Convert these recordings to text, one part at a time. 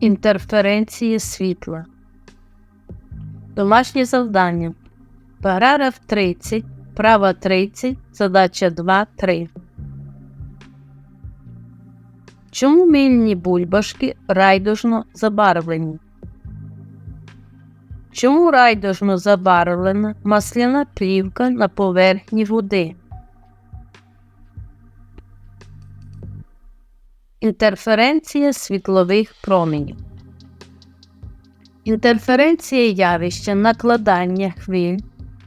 інтерференції світла. Домашнє завдання. Параграф 30, права 30, задача 2, 3. Чому мильні бульбашки райдужно забарвлені? Чому райдужно забарвлена масляна плівка на поверхні води? Інтерференція світлових променів. Інтерференція явища накладання хвиль,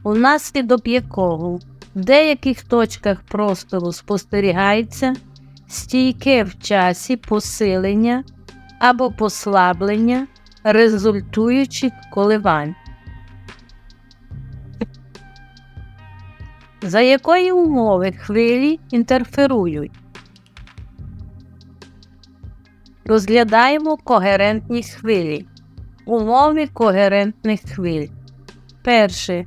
унаслідок якого в деяких точках простору спостерігається стійке в часі посилення або послаблення результуючих коливань. За якої умови хвилі інтерферують? Розглядаємо когерентні хвилі. Умови когерентних хвиль. Перше.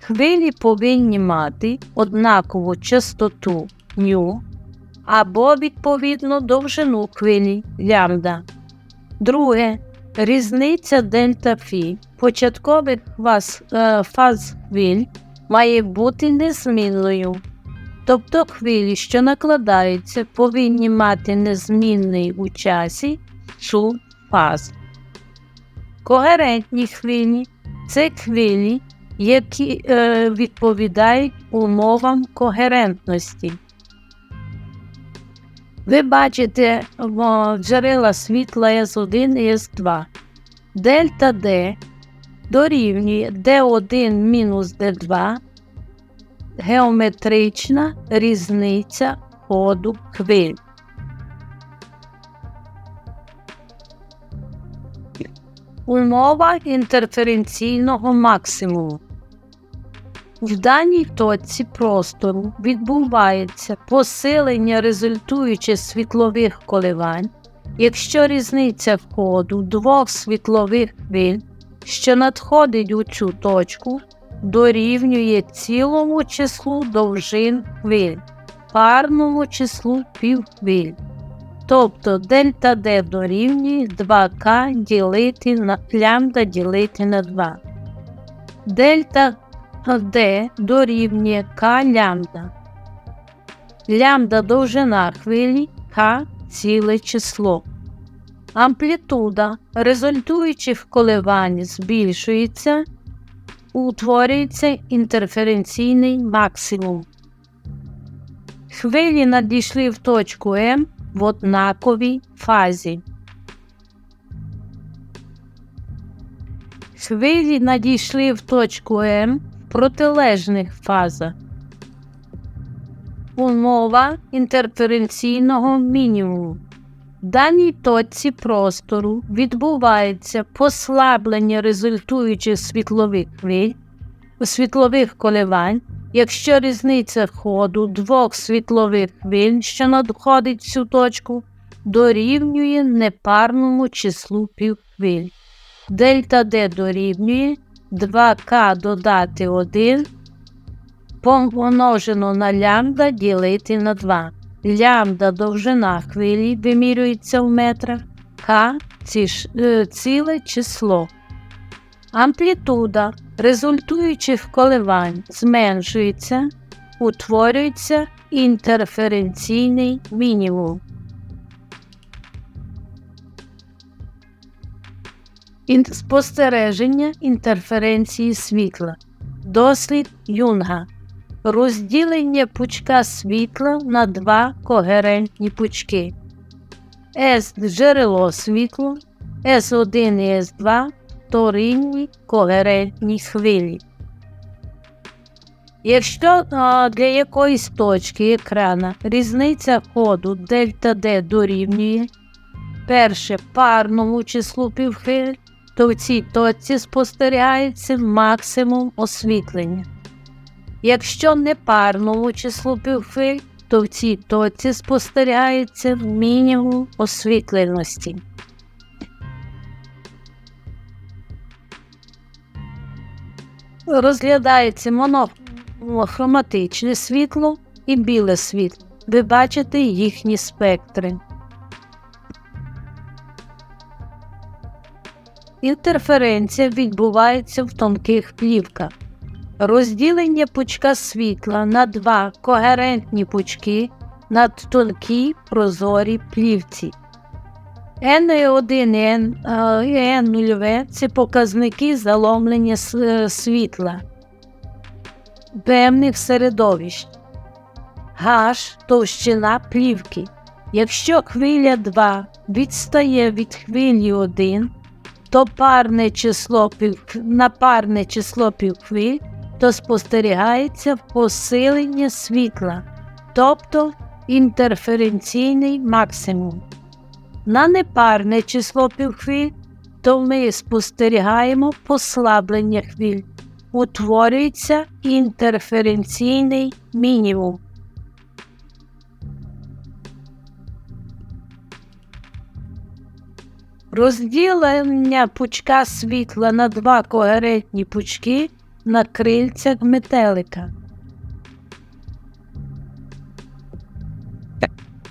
Хвилі повинні мати однакову частоту ню або відповідно довжину хвилі лямбда. Друге. Різниця дельта фі початкових фаз, е, хвиль має бути незмінною. Тобто хвилі, що накладаються, повинні мати незмінний у часі цю фаз. Когерентні хвилі це хвилі, які е, відповідають умовам когерентності. Ви бачите о, джерела світла С1 і С2. Дельта D дорівнює D1 мінус D2 геометрична різниця ходу хвиль. Умова інтерференційного максимуму. В даній точці простору відбувається посилення результуючих світлових коливань, якщо різниця входу двох світлових хвиль, що надходить у цю точку, дорівнює цілому числу довжин хвиль, парному числу півхвиль. Тобто дельта D дорівнює 2К ділити на лямбда ділити на 2. Дельта D дорівнює К лямбда. Лямбда довжина хвилі К ціле число. Амплітуда результуючих коливань збільшується, утворюється інтерференційний максимум. Хвилі надійшли в точку М в однаковій фазі. Хвилі надійшли в точку М в протилежних фазах. Умова інтерференційного мінімуму. Даній точці простору відбувається послаблення результуючих світлових хвиль, світлових коливань, якщо різниця ходу двох світлових хвиль, що надходить в цю точку, дорівнює непарному числу півхвиль. Дельта D дорівнює 2К додати 1 помножено на лямбда ділити на 2. Лямбда довжина хвилі вимірюється в метрах, К е, ціле число. Амплітуда результуючих коливань зменшується, утворюється інтерференційний мінімум. Спостереження інтерференції світла. Дослід Юнга. Розділення пучка світла на два когерентні пучки. С джерело світло, С1 і С2 вторинні когерентні хвилі. Якщо а, для якоїсь точки екрана різниця ходу дельта D дорівнює перше парному числу півхвиль, то в цій точці спостерігається максимум освітлення. Якщо непарному числу півхвиль, то в цій точці спостерігається мінімум освітленості. Розглядається монохроматичне світло і біле світло. Ви бачите їхні спектри. Інтерференція відбувається в тонких плівках. Розділення пучка світла на два когерентні пучки на тонкій прозорій плівці. N1 і N0 це показники заломлення світла певних середовищ. H – товщина плівки. Якщо хвиля 2 відстає від хвилі 1, то парне число пів, на парне число півхвиль, то спостерігається посилення світла, тобто інтерференційний максимум. На непарне число півхвиль, то ми спостерігаємо послаблення хвиль. Утворюється інтерференційний мінімум. Розділення пучка світла на два когерентні пучки на крильцях метелика.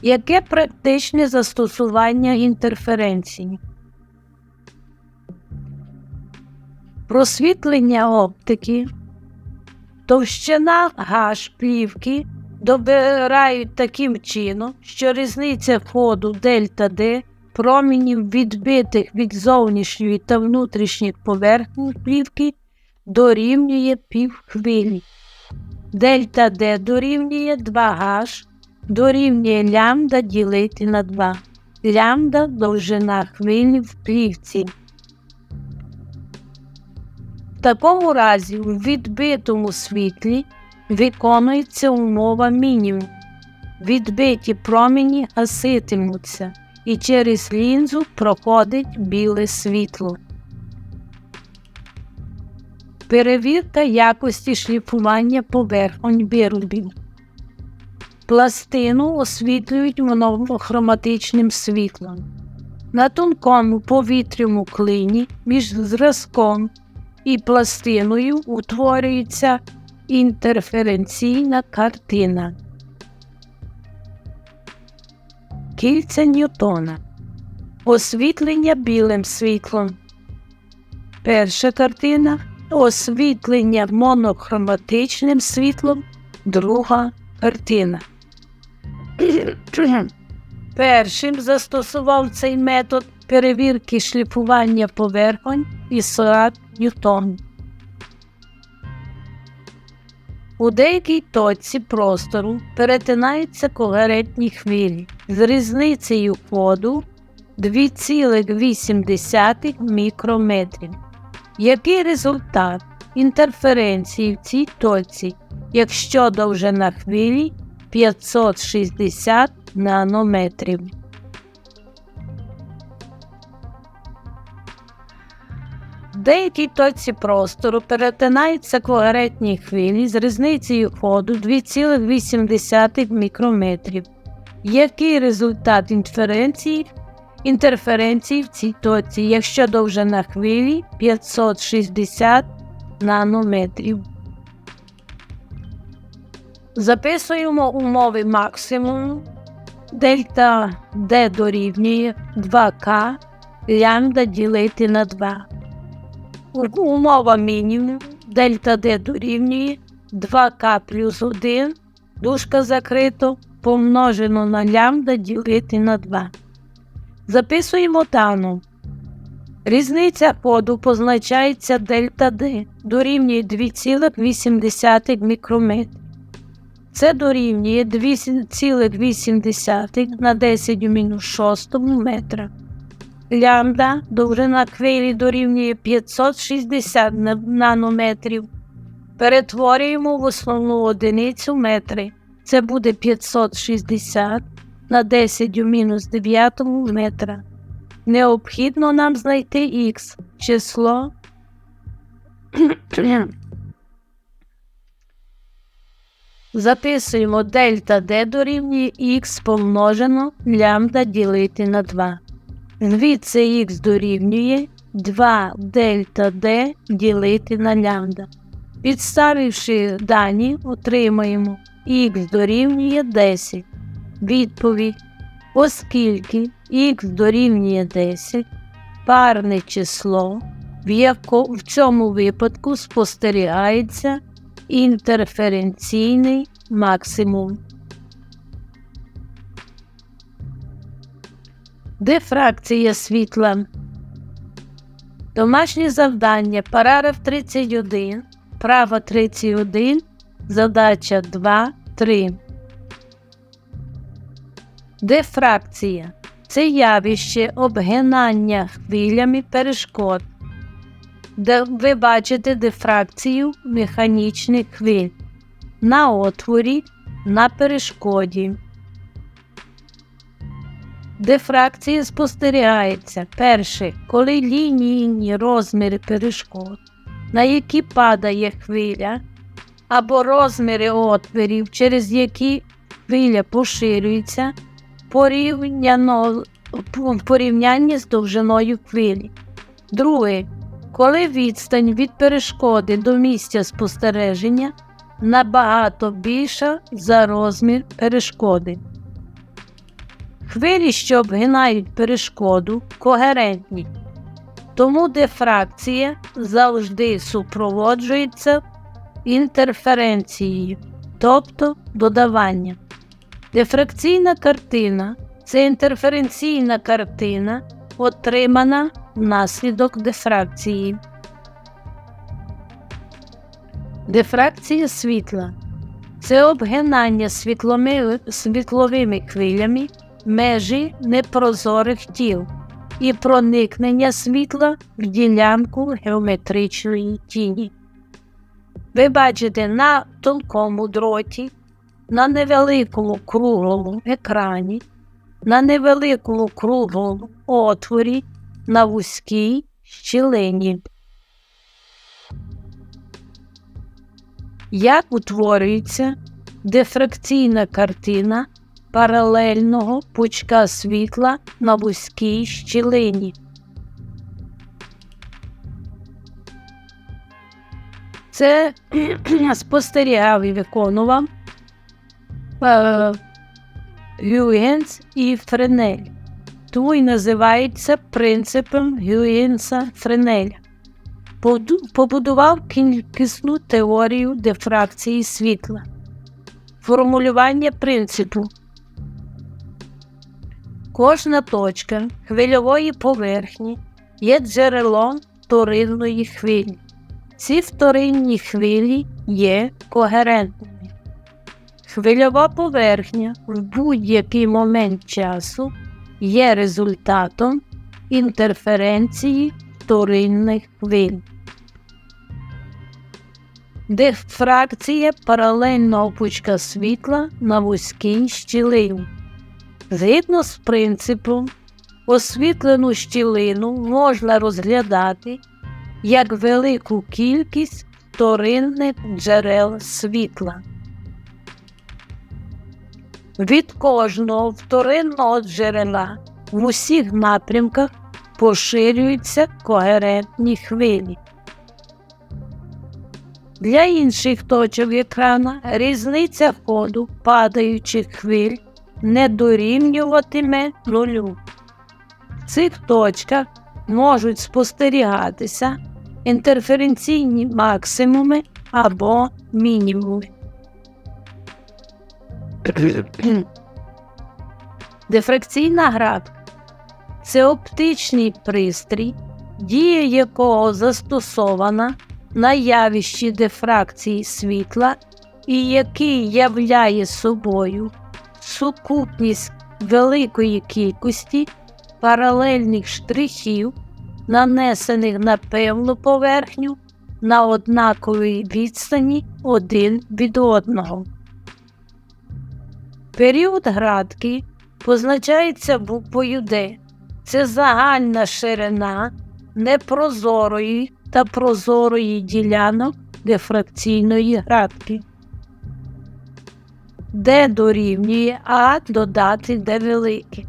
Яке практичне застосування інтерференції? Просвітлення оптики, товщина гаш плівки добирають таким чином, що різниця входу дельта Д промінів відбитих від зовнішньої та внутрішніх поверхні плівки дорівнює півхвилі. Дельта Д дорівнює 2H, дорівнює лямбда ділити на 2. Лямбда довжина хвилі в плівці. В такому разі у відбитому світлі виконується умова мінімум. Відбиті промені гаситимуться і через лінзу проходить біле світло. Перевірка якості шліфування поверхонь виробів. Пластину освітлюють монохроматичним світлом. На тонкому повітряному клині між зразком і пластиною утворюється інтерференційна картина. Кільця Ньютона. Освітлення білим світлом. Перша картина освітлення монохроматичним світлом. Друга картина. Першим застосував цей метод перевірки шліфування поверхонь Ісаак Ньютон. У деякій точці простору перетинаються когерентні хвилі з різницею ходу 2,8 мікрометрів. Який результат інтерференції в цій точці, якщо довжина хвилі 560 нанометрів? В деякій точці простору перетинаються когерентні хвилі з різницею ходу 2,8 мікрометрів. Який результат інтерференції, інтерференції в цій точці, якщо довжина хвилі 560 нанометрів? Записуємо умови максимуму. Дельта D дорівнює 2К лямбда ділити на 2. Умова мінімум дельта D дорівнює 2К плюс 1, дужка закрито, помножено на лямбда ділити на 2. Записуємо тану. Різниця ходу позначається дельта D дорівнює 2,8 мікрометрів. Це дорівнює 2,8 на 10 у мінус 6 метра. Лямбда довжина хвилі дорівнює 560 нанометрів. Перетворюємо в основну одиницю метри. Це буде 560 на 10 у мінус 9 метра. Необхідно нам знайти х число. Записуємо дельта D дорівнює х помножено лямбда ділити на 2. Звідси х дорівнює 2 дельта D ділити на лямбда. Підставивши дані, отримаємо х дорівнює 10. Відповідь. Оскільки х дорівнює 10, парне число, в, яко, в цьому випадку спостерігається інтерференційний максимум. Дифракція світла. Домашнє завдання. Параграф 31, права 31, задача 2, 3. Дифракція це явище обгинання хвилями перешкод, де ви бачите дифракцію механічних хвиль на отворі, на перешкоді. Дифракція спостерігається перше, коли лінійні розміри перешкод, на які падає хвиля, або розміри отворів, через які хвиля поширюється, порівняно порівнянні з довжиною хвилі. Друге, коли відстань від перешкоди до місця спостереження набагато більша за розмір перешкоди. Хвилі, що обгинають перешкоду, когерентні, тому дифракція завжди супроводжується інтерференцією, тобто додаванням. Дифракційна картина це інтерференційна картина, отримана внаслідок дифракції. Дифракція світла це обгинання світломи, світловими хвилями межі непрозорих тіл і проникнення світла в ділянку геометричної тіні. Ви бачите на тонкому дроті, на невеликому круглому екрані, на невеликому круглому отворі, на вузькій щілині. Як утворюється дифракційна картина паралельного пучка світла на вузькій щілині? Це спостерігав і виконував Гюєнс і Френель, тому й називається принципом Гюєнса Френеля. Побудував кількісну теорію дифракції світла, формулювання принципу. Кожна точка хвильової поверхні є джерелом вторинної хвилі. Ці вторинні хвилі є когерентними. Хвильова поверхня в будь-який момент часу є результатом інтерференції вторинних хвиль. Дифракція паралельного пучка світла на вузькій щілині. Згідно з принципом, освітлену щілину можна розглядати як велику кількість вторинних джерел світла. Від кожного вторинного джерела в усіх напрямках поширюються когерентні хвилі. Для інших точок екрана різниця ходу падаючих хвиль не дорівнюватиме нулю. В цих точках можуть спостерігатися інтерференційні максимуми або мінімуми. Дифракційна градка це оптичний пристрій, дія якого застосована на явищі дифракції світла і який являє собою сукупність великої кількості паралельних штрихів, нанесених на певну поверхню на однаковій відстані один від одного. Період градки позначається буквою Д. Це загальна ширина непрозорої та прозорої ділянок дифракційної градки, Д дорівнює А додати Д велике,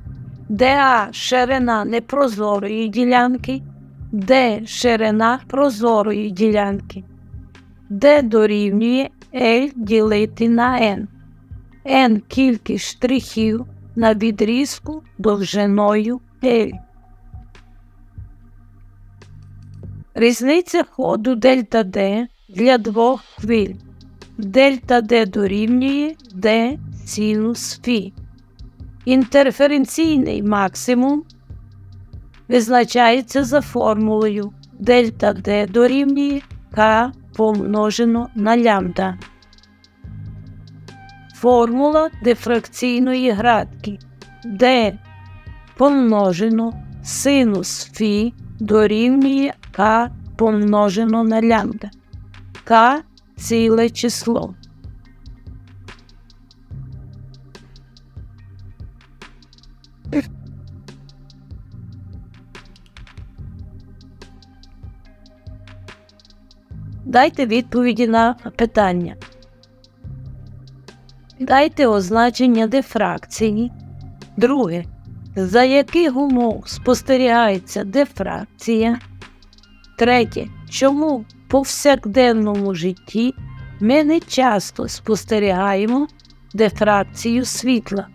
ДА ширина непрозорої ділянки, Д ширина прозорої ділянки, Д дорівнює L ділити на N, N кількість штрихів на відрізку довжиною L. Різниця ходу дельта D для двох хвиль. Дельта D дорівнює D синус Фі. Інтерференційний максимум визначається за формулою дельта D дорівнює К помножено на лямбда. Формула дифракційної градки D помножено синус Фі дорівнює К помножено на лямбда. К ціле число. Дайте відповіді на питання. Дайте означення дифракції. Друге. За яких умов спостерігається дифракція? Третє. Чому в повсякденному житті ми не часто спостерігаємо дифракцію світла?